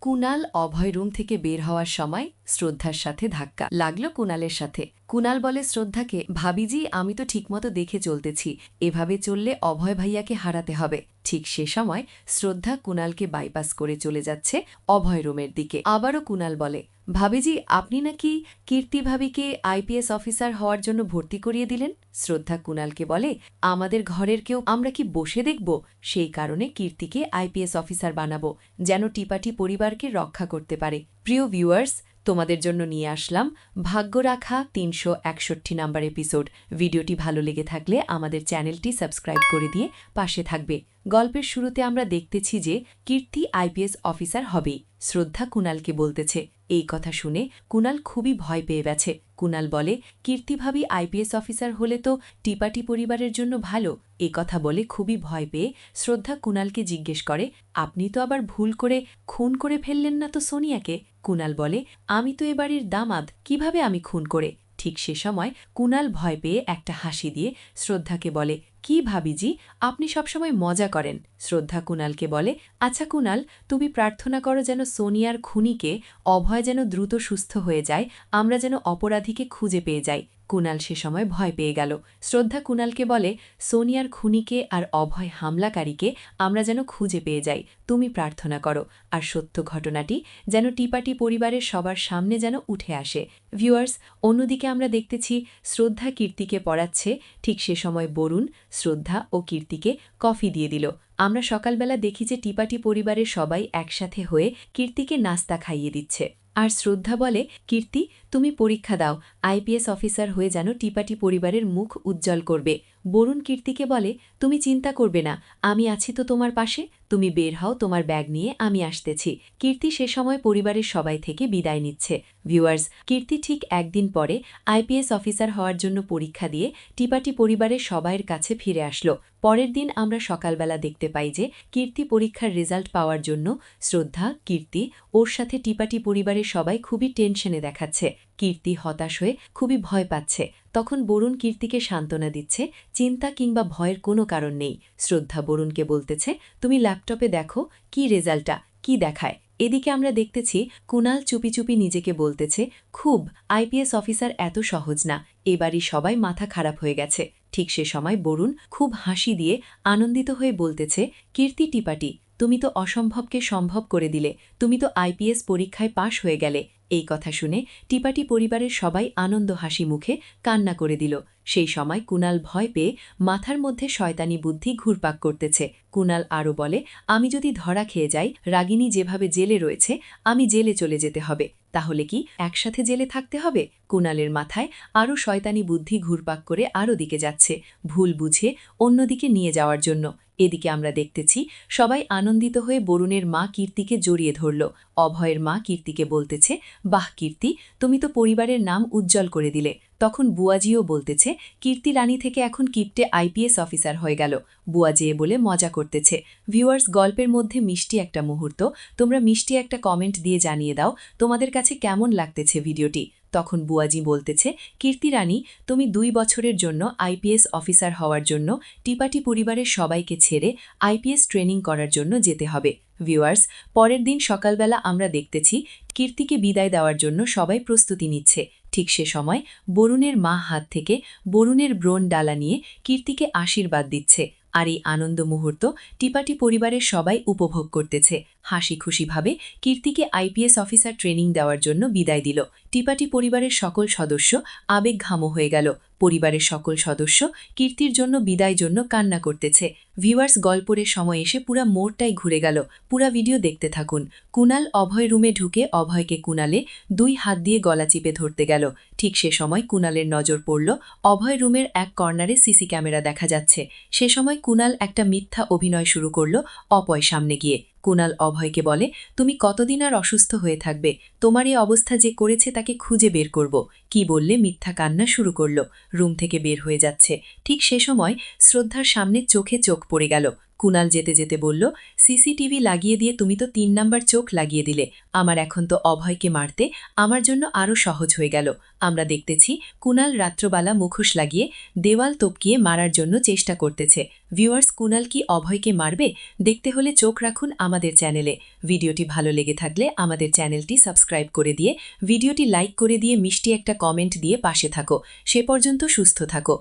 কুনাল অভয় room থেকে বের হওয়ার সময় শ্রদ্ধার সাথে ধাক্কা লাগল কুনালের সাথে। কুনাল বলে, শ্রদ্ধাকে, ভাবিজি, আমি তো ঠিকমতো দেখে চলতেছি। এভাবে চললে অভয় ভাইয়াকে হারাতে হবে। ঠিক সে সময় শ্রদ্ধা কুনালকে বাইপাস করে চলে যাচ্ছে অভয় রুমের দিকে। আবারও কুনাল বলে, ভাবিজি, আপনি নাকি কীর্তি ভাবিকে আইপিএস অফিসার হওয়ার জন্য ভর্তি করিয়ে দিলেন? শ্রদ্ধা কুনালকে বলে, আমাদের ঘরের কেউ, আমরা কি বসে দেখব? সেই কারণে কীর্তিকে আইপিএস অফিসার বানাবো, যেন টিপাটি পরিবারকে রক্ষা করতে পারে। প্রিয় ভিউয়ার্স তোমাদের জন্য নিয়ে আসলাম ভাগ্য রাখা তিনশো একষট্টি নাম্বার এপিসোড ভিডিওটি ভালো লেগে থাকলে আমাদের চ্যানেলটি সাবস্ক্রাইব করে দিয়ে পাশে থাকবে। গল্পের শুরুতে আমরা দেখতেছি যে কীর্তি আইপিএস অফিসার হবে। শ্রদ্ধা কুনালকে বলতেছে এই কথা শুনে কুনাল খুবই ভয় পেয়ে গেছে। কুনাল বলে কীর্তিভাবী আইপিএস অফিসার হলে তো টিপাটি পরিবারের জন্য ভালো। এ কথা বলে খুবই ভয় পেয়ে শ্রদ্ধা কুনালকে জিজ্ঞেস করে, আপনি তো আবার ভুল করে খুন করে ফেললেন না তো সোনিয়াকে? কুনাল বলে, আমি তো এ বাড়ির দামাদ, কীভাবে আমি খুন করে? ঠিক সে সময় কুনাল ভয় পেয়ে একটা হাসি দিয়ে শ্রদ্ধাকে বলে কি ভাবিজি, আপনি সবসময় মজা করেন? শ্রদ্ধা কুনালকে বলে আচ্ছা কুনাল তুমি প্রার্থনা করো যেন সোনিয়ার খুনিকে অভয় যেন দ্রুত সুস্থ হয়ে যায়, আমরা যেন অপরাধীকে খুঁজে পেয়ে যাই। কুনাল সে সময় ভয় পেয়ে গেল। শ্রদ্ধা কুনালকে বলে, সোনিয়ার খুনিকে আর অভয় হামলাকারীকে আমরা যেন খুঁজে পেয়ে যাই, তুমি প্রার্থনা করো। আর সত্য ঘটনাটি যেন টিপাটি পরিবারের সবার সামনে যেন উঠে আসে। ভিউয়ার্স, অন্যদিকে আমরা দেখতেছি শ্রদ্ধা কীর্তিকে পড়াচ্ছে ঠিক সে সময় বরুণ শ্রদ্ধা ও কীর্তিকে কফি দিয়ে দিল। আমরা সকালবেলা দেখি যে টিপাটি পরিবারের সবাই একসাথে হয়ে কীর্তিকে নাস্তা খাইয়ে দিচ্ছে। আর শ্রদ্ধা বলে, কীর্তি, তুমি পরীক্ষা দাও। আইপিএস অফিসার হয়ে যেন টিপাটি পরিবারের মুখ উজ্জ্বল করবে। বরুণ কীর্তিকে বলে, তুমি চিন্তা করবে না, আমি আছি তো তোমার পাশে, তুমি বের হও, তোমার ব্যাগ নিয়ে আমি আসতেছি। কীর্তি সে সময় পরিবারের সবাই থেকে বিদায় নিচ্ছে। ভিউয়ার্স, কীর্তি ঠিক একদিন পরে আইপিএস অফিসার হওয়ার জন্য পরীক্ষা দিয়ে টিপাটি পরিবারের সবাইয়ের কাছে ফিরে আসলো। পরের দিন আমরা সকালবেলা দেখতে পাই যে কীর্তি পরীক্ষার রেজাল্ট পাওয়ার জন্য শ্রদ্ধা, কীর্তি, ওর সাথে টিপাটি পরিবারের সবাই খুবই টেনশনে দেখাচ্ছে। কীর্তি হতাশ হয়ে খুবই ভয় পাচ্ছে। তখন বরুণ কীর্তিকে সান্ত্বনা দিচ্ছে, চিন্তা কিংবা ভয়ের কোনো কারণ নেই। শ্রদ্ধা বরুণকে বলতেছে, তুমি ল্যাপটপে দেখো, কি রেজাল্টটা, কি দেখায়? এদিকে আমরা দেখতেছি কুনাল চুপি চুপি নিজেকে বলতেছে, খুব আইপিএস অফিসার এত সহজ না, এবারই সবাই মাথা খারাপ হয়ে গেছে। ঠিক সে সময় বরুণ খুব হাসি দিয়ে আনন্দিত হয়ে বলতেছে, কীর্তি টিপাটি, তুমি তো অসম্ভবকে সম্ভব করে দিলে, তুমি তো আইপিএস পরীক্ষায় পাশ হয়ে গেলে এই কথা শুনে টিপাটি পরিবারের সবাই আনন্দ হাসি মুখে কান্না করে দিল। সেই সময় কুনাল ভয় পেয়ে মাথার মধ্যে শয়তানি বুদ্ধি ঘুরপাক করতেছে। কুনাল আরও বলে, আমি যদি ধরা খেয়ে যাই, রাগিনী যেভাবে জেলে রয়েছে, আমি জেলে চলে যেতে হবে। তাহলে কি একসাথে জেলে থাকতে হবে? কুনালের মাথায় আরও শয়তানি বুদ্ধি ঘুরপাক করে আরও দিকে যাচ্ছে, ভুল বুঝে অন্যদিকে নিয়ে যাওয়ার জন্য। এদিকে আমরা দেখতেছি, সবাই আনন্দিত হয়ে বরুণের মা কীর্তিকে জড়িয়ে ধরল। অভয়ের মা কীর্তিকে বলতেছে, বাহ কীর্তি, তুমি তো পরিবারের নাম উজ্জ্বল করে দিলে। তখন বুয়াজিও বলতেছে, কীর্তি রানী থেকে এখন কিপ্টে আইপিএস অফিসার হয়ে গেল। বুয়াজিয়ে বলে মজা করতেছে। ভিউয়ার্স, গল্পের মধ্যে মিষ্টি একটা মুহূর্ত। তোমরা মিষ্টি একটা কমেন্ট দিয়ে জানিয়ে দাও, তোমাদের কাছে কেমন লাগতেছে ভিডিওটি? তখন বুয়াজি বলতেছে, কীর্তি রানী, তুমি দুই বছরের জন্য আইপিএস অফিসার হওয়ার জন্য টিপাটি পরিবারের সবাইকে ছেড়ে আইপিএস ট্রেনিং করার জন্য যেতে হবে। ভিউয়ার্স, পরের দিন সকালবেলা আমরা দেখতেছি, কীর্তিকে বিদায় দেওয়ার জন্য সবাই প্রস্তুতি নিচ্ছে। ঠিক সে সময় বরুণের মা হাত থেকে বরুণের ব্রণ ডালা নিয়ে কীর্তিকে আশীর্বাদ দিচ্ছে আর এই আনন্দ মুহূর্ত টিপাটি পরিবারের সবাই উপভোগ করতেছে। হাসি খুশিভাবে কীর্তিকে আইপিএস অফিসার ট্রেনিং দেওয়ার জন্য বিদায় দিল। টিপাটি পরিবারের সকল সদস্য আবেগ ঘামো হয়ে গেল। পরিবারের সকল সদস্য কীর্তির জন্য, বিদায় জন্য কান্না করতেছে। ভিউয়ার্স, গল্পের সময় এসে পুরা মোড়টাই ঘুরে গেল। পুরা ভিডিও দেখতে থাকুন। কুনাল অভয় রুমে ঢুকে অভয়কে কুনালে দুই হাত দিয়ে গলা চিপে ধরতে গেল। ঠিক সে সময় কুনালের নজর পড়ল। অভয় রুমের এক কর্নারে সিসি ক্যামেরা দেখা যাচ্ছে। সে সময় কুনাল একটা মিথ্যা অভিনয় শুরু করল অপয় সামনে গিয়ে। কুনাল অভয়কে বলে, তুমি কতদিন আর অসুস্থ হয়ে থাকবে? তোমার এই অবস্থা যে করেছে তাকে খুঁজে বের করব। কি বললে মিথ্যা কান্না শুরু করল। রুম থেকে বের হয়ে যাচ্ছে। ঠিক সে সময় শ্রদ্ধার সামনে চোখে চোখ পড়ে গেল। কুনাল যেতে যেতে বলল, সিসিটিভি লাগিয়ে দিয়ে তুমি তো তিন নাম্বার চোখ লাগিয়ে দিলে। আমার এখন তো অভয়কে মারতে আমার জন্য আরও সহজ হয়ে গেল। আমরা দেখতেছি কুনাল রাত্রবালা মুখোশ লাগিয়ে দেওয়াল তপকিয়ে মারার জন্য চেষ্টা করতেছে। ভিউয়ার্স, কুনাল কি অভয়কে মারবে? দেখতে হলে চোখ রাখুন আমাদের চ্যানেলে। ভিডিওটি ভালো লেগে থাকলে আমাদের চ্যানেলটি সাবস্ক্রাইব করে দিয়ে, ভিডিওটি লাইক করে দিয়ে, মিষ্টি একটা কমেন্ট দিয়ে পাশে থাকো। সে পর্যন্ত সুস্থ থাকো।